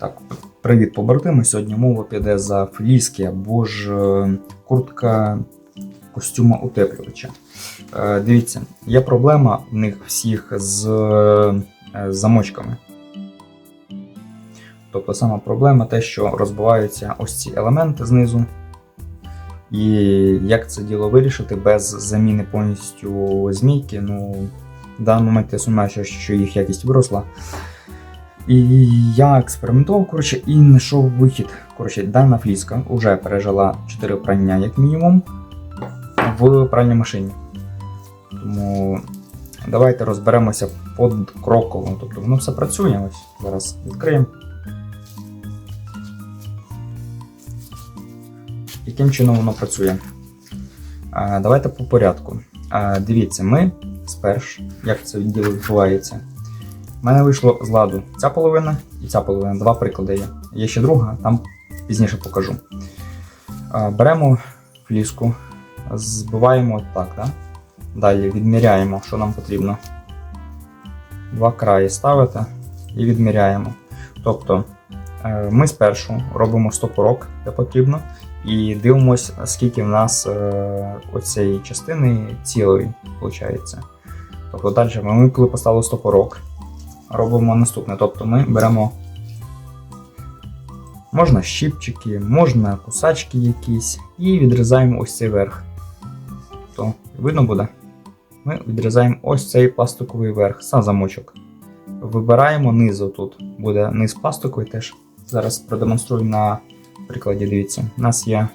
Так, привіт, побратими. Сьогодні мова піде за фліски або ж е, куртка костюма утеплювача. Е, Дивіться, є проблема в них всіх з е, замочками. Тобто сама проблема те, що розбиваються ось ці елементи знизу. І як це діло вирішити без заміни повністю змійки, ну, в даний момент я сумніваюся, що їх якість виросла. І я експериментував коротше, і знайшов вихід. Коротше, дана фліска вже пережила 4 прання, як мінімум, в пральній машині. Тому давайте розберемося подкроково. Тобто воно все працює. Ось зараз відкриємо. Яким чином воно працює? Давайте по порядку. Дивіться, ми сперш, як це діло відбувається. У мене вийшло з ладу ця половина і ця половина. Два приклади є. Є ще друга, там пізніше покажу. Беремо фліску, збиваємо так, да? далі відміряємо, що нам потрібно. Два краї ставите і відміряємо. Тобто е, ми спершу робимо стопорок, де потрібно, і дивимося, скільки в нас е, оцієї частини цілої виходить. Тобто далі ми, коли поставили стопорок, робимо наступне. Тобто ми беремо можна щипчики, можна кусачки якісь, і відрізаємо ось цей верх. То видно буде? Ми відрізаємо ось цей пластиковий верх, сам замочок. Вибираємо низу тут. Буде низ пластиковий теж. Зараз продемонструю на прикладі. Дивіться, у нас є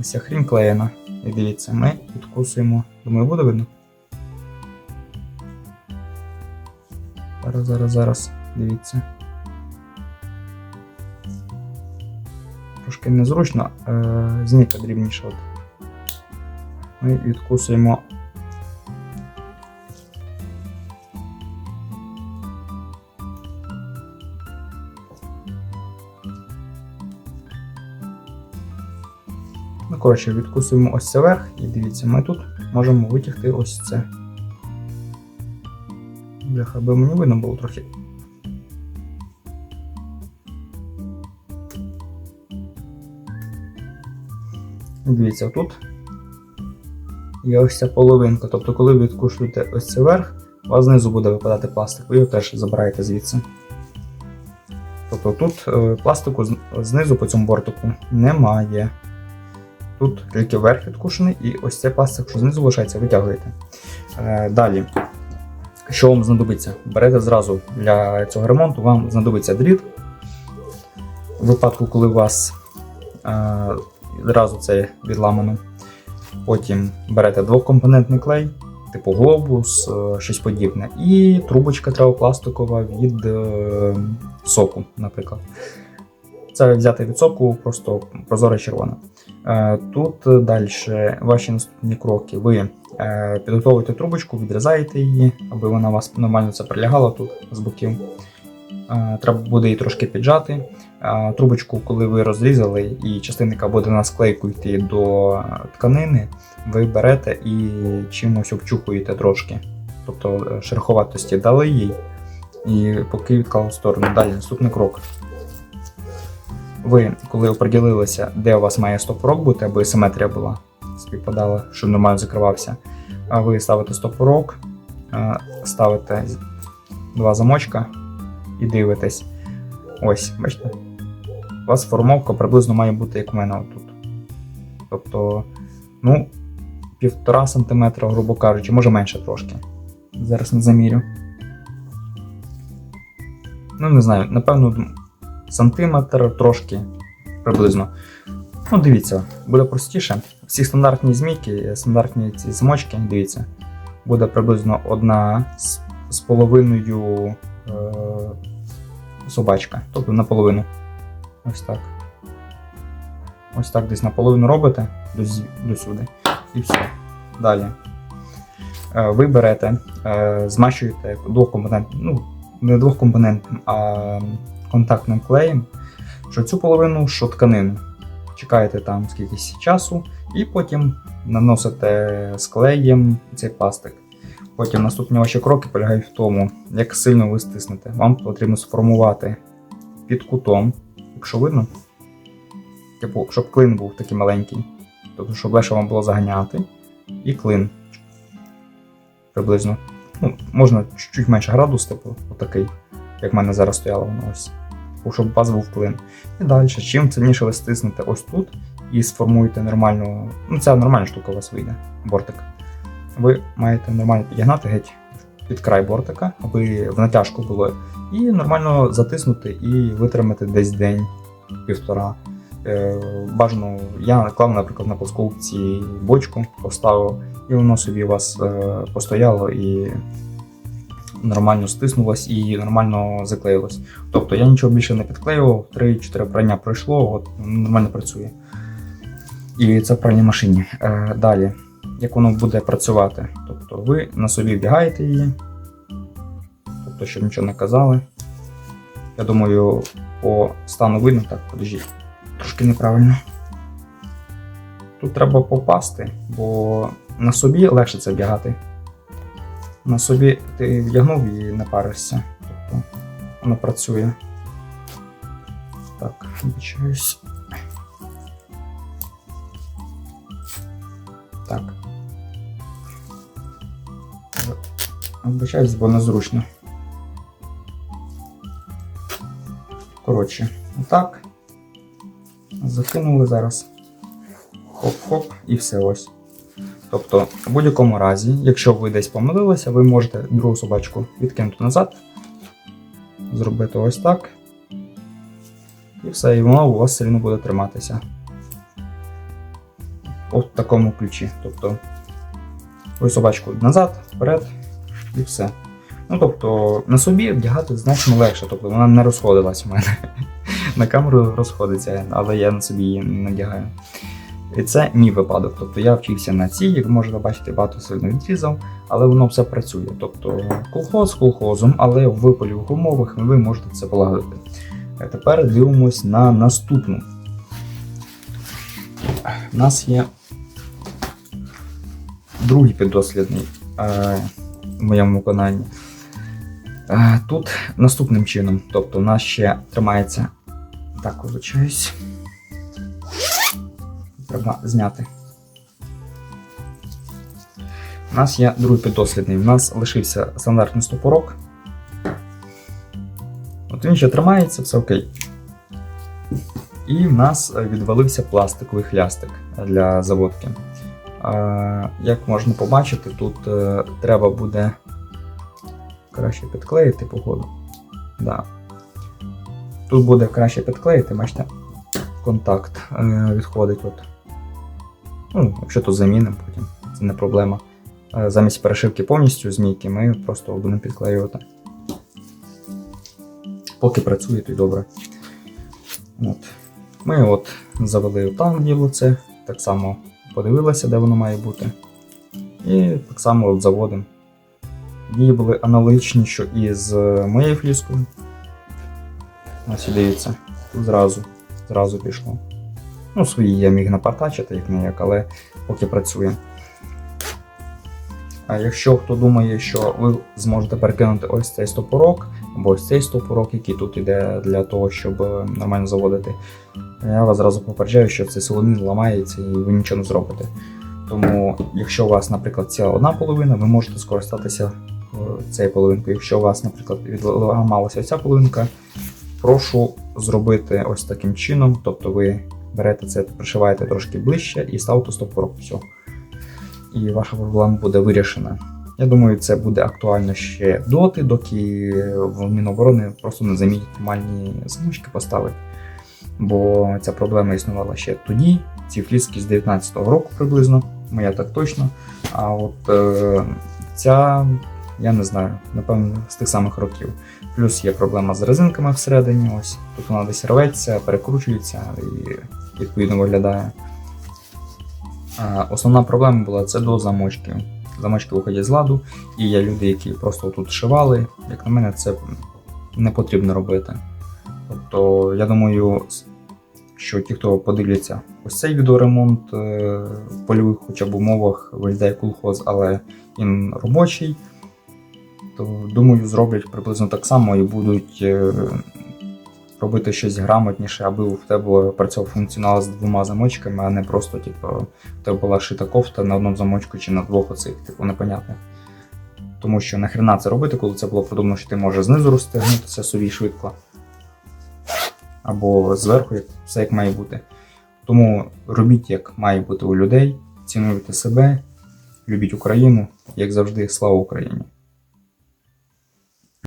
ось ця хрінь клеєна. І дивіться, ми відкусуємо. Думаю, буде видно? Зараз, зараз, зараз, дивіться. Трошки незручно, е, змійка дрібніша. От. Ми відкусуємо. Ну, коротше, відкусуємо ось це верх, і дивіться, ми тут можемо витягти ось це. Бляха, аби мені видно було трохи. Дивіться, тут є ось ця половинка. Тобто, коли ви відкушуєте ось цей верх, у вас знизу буде випадати пластик, ви його теж забираєте звідси. Тобто тут е, пластику знизу по цьому бортику немає. Тут тільки верх відкушений, і ось цей пластик, що знизу лишається, витягуєте. Е, далі. Що вам знадобиться? Берете зразу для цього ремонту, вам знадобиться дріт. У випадку, коли у вас е, зразу це відламано. Потім берете двокомпонентний клей, типу глобус, е, щось подібне, і трубочка травопластикова від е, соку, наприклад. Це взяти від соку, просто прозоре червоне. Е, Тут далі ваші наступні кроки. Ви е, підготовуєте трубочку, відрізаєте її, аби вона у вас нормально це прилягала тут з боків. Е, Треба буде її трошки піджати. Е, Трубочку, коли ви розрізали, і частинка буде на склейку йти до е, тканини, ви берете і чимось обчухуєте трошки. Тобто е, шероховатості дали їй, і поки відклали в сторону. Далі наступний крок. Ви, коли оприділилися, де у вас має стоп-урок бути, аби симетрія була, співпадала, щоб нормально закривався. А ви ставите стоп-урок, е, ставите два замочка і дивитесь. Ось, бачите? У вас формовка приблизно має бути, як у мене отут. Тобто, ну, півтора сантиметра, грубо кажучи, може менше трошки. Зараз не замірю. Ну, не знаю, напевно, сантиметр трошки приблизно. Ну, дивіться, буде простіше. Всі стандартні змійки, стандартні ці замочки, дивіться, буде приблизно одна з, з половиною е, собачка, тобто наполовину. Ось так. Ось так десь наполовину робите до, до сюди. І все. Далі. Е, ви берете, е, змащуєте двохкомпонентним, ну, не двохкомпонентним, а контактним клеєм, що цю половину, що тканину. Чекаєте там скількись часу, і потім наносите з клеєм цей пластик. Потім наступні ваші кроки полягають в тому, як сильно ви стиснете. Вам потрібно сформувати під кутом, якщо видно. Типу, щоб клин був такий маленький. Тобто, щоб легше вам було заганяти. І клин. Приблизно. Ну, можна чуть менше градус, типу, отакий, як в мене зараз стояло воно ось. Щоб у вас був клин. І далі, чим сильніше ви стиснете ось тут і сформуєте нормальну. Ну, ця нормальна штука у вас вийде, бортик. Ви маєте нормально підігнати геть під край бортика, аби в натяжку було. І нормально затиснути і витримати десь день, півтора. Е, бажано, я наклав, наприклад, на плоскоупці бочку, поставив, і воно собі у вас е, постояло і нормально стиснулось і нормально заклеїлось. Тобто я нічого більше не підклеював, 3-4 прання пройшло, от, нормально працює. І це в пральній машині. Е, далі, як воно буде працювати? Тобто ви на собі вдягаєте її, тобто, щоб нічого не казали. Я думаю, по стану видно, так, подождіть, трошки неправильно. Тут треба попасти, бо на собі легше це вдягати. На собі ти вдягнув і не паришся. Тобто воно працює. Так, вибачаюсь. Так. Вибачаюсь, бо незручно. Коротше, отак. Закинули зараз. Хоп-хоп, і все ось. Тобто, в будь-якому разі, якщо ви десь помилилися, ви можете другу собачку відкинути назад, зробити ось так. І все, і воно у вас сильно буде триматися. От в такому ключі. Тобто, ви собачку назад, вперед, і все. Ну, тобто, на собі вдягати значно легше, тобто вона не розходилась у мене. На камеру розходиться, але я на собі її не надягаю. І це мій випадок. Тобто я вчився на цій, як можете бачити, багато сильно відрізав, але воно все працює. Тобто колхоз колхозом, але в польових умовах ви можете це полагодити. Тепер дивимось на наступну. У нас є другий піддослідний е, в моєму виконанні. Е, тут наступним чином, тобто у нас ще тримається. Так, вибачаюсь. Треба зняти. У нас є другий піддослідний. У нас лишився стандартний стопорок. От він ще тримається, все окей. І в нас відвалився пластиковий хлястик для заводки. Як можна побачити, тут е, треба буде краще підклеїти походу. Да. Тут буде краще підклеїти, бачите, контакт е, відходить. Ну, якщо то замінимо потім, це не проблема. Е, Замість перешивки повністю змійки ми просто будемо підклеювати. Поки працює, то й добре. От. Ми от завели там діло це, так само подивилися, де воно має бути. І так само от заводимо. Дії були аналогічні, що і з моєю фліскою. Ось дивіться, тут зразу, зразу пішло. Ну, свої я міг напартачити, як не як, але поки працює. А якщо хто думає, що ви зможете перекинути ось цей стопорок, або ось цей стопорок, який тут йде для того, щоб е, нормально заводити, я вас зразу попереджаю, що цей солонин ламається і ви нічого не зробите. Тому, якщо у вас, наприклад, ціла одна половина, ви можете скористатися е, цією половинкою. Якщо у вас, наприклад, відламалася ця половинка, прошу зробити ось таким чином. Тобто ви берете це, пришиваєте трошки ближче і ставите стопорок. Все. І ваша проблема буде вирішена. Я думаю, це буде актуально ще доти, доки в Міноборони просто не замінять нормальні замочки поставити. Бо ця проблема існувала ще тоді, ці фліски з 19-го року приблизно, моя так точно. А от е, ця, я не знаю, напевно, з тих самих років. Плюс є проблема з резинками всередині. Ось тут вона десь рветься, перекручується і відповідно виглядає. Основна проблема була це до замочки. Замочки виходять з ладу, і є люди, які просто тут шивали. Як на мене, це не потрібно робити. Тобто, я думаю, що ті, хто подивляться ось цей відеоремонт е, в польових хоча б умовах виглядає колхоз, але він робочий, то думаю, зроблять приблизно так само і будуть е, робити щось грамотніше, аби в тебе працював функціонал з двома замочками, а не просто, типу, в тебе була шита кофта на одному замочку чи на двох оцих, типу, непонятних. Тому що нахрена це робити, коли це було продумано, що ти можеш знизу розтягнутися собі швидко. Або зверху, все як має бути. Тому робіть, як має бути у людей, цінуйте себе, любіть Україну, як завжди, слава Україні!